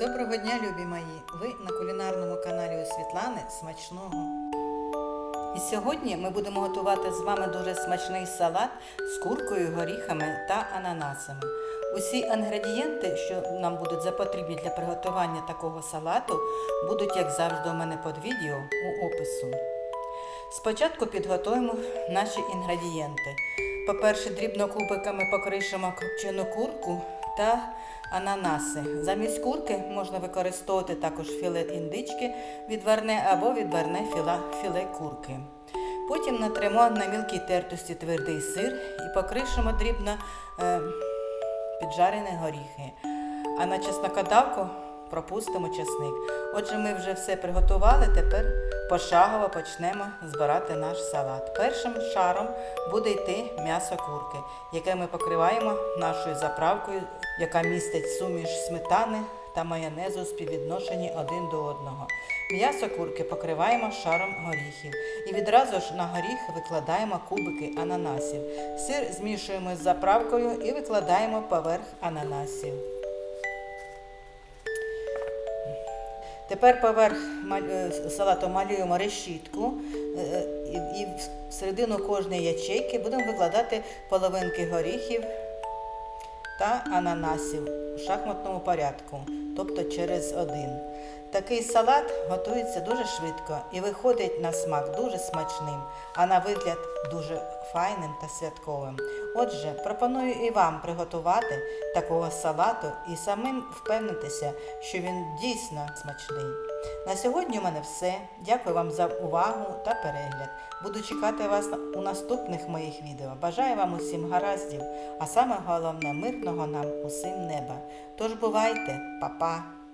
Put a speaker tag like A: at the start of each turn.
A: Доброго дня, любі мої! Ви на кулінарному каналі у Світлани Смачного. І сьогодні ми будемо готувати з вами дуже смачний салат з куркою, горіхами та ананасами. Усі інгредієнти, що нам будуть запотрібні для приготування такого салату, будуть, як завжди, у мене під відео у опису. Спочатку підготуємо наші інгредієнти. По-перше, дрібно кубиками покришимо копчену курку та ананаси. Замість курки можна використовувати також філе індички відварне або відварне філе, філе курки. Потім натримо на мілкій тертості твердий сир і покришимо дрібно е, піджарені горіхи. А на чеснокодавку пропустимо чесник. Отже, ми вже все приготували. Тепер пошагово почнемо збирати наш салат. Першим шаром буде йти м'ясо курки, яке ми покриваємо нашою заправкою, яка містить суміш сметани та майонезу у співвідношенні один до одного. М'ясо курки покриваємо шаром горіхів і відразу ж на горіх викладаємо кубики ананасів. Сир змішуємо з заправкою і викладаємо поверх ананасів. Тепер поверх е, салату малюємо решітку е, і- і в середину кожної ячейки будемо викладати половинки горіхів та ананасів у шахматному порядку, тобто через один. Такий салат готується дуже швидко і виходить на смак дуже смачним, а на вигляд дуже файним та святковим. Отже, пропоную і вам приготувати такого салату і самим впевнитися, що він дійсно смачний. На сьогодні у мене все. Дякую вам за увагу та перегляд. Буду чекати вас у наступних моїх відео. Бажаю вам усім гараздів, а саме головне мирного нам усім неба. Тож бувайте, па-па!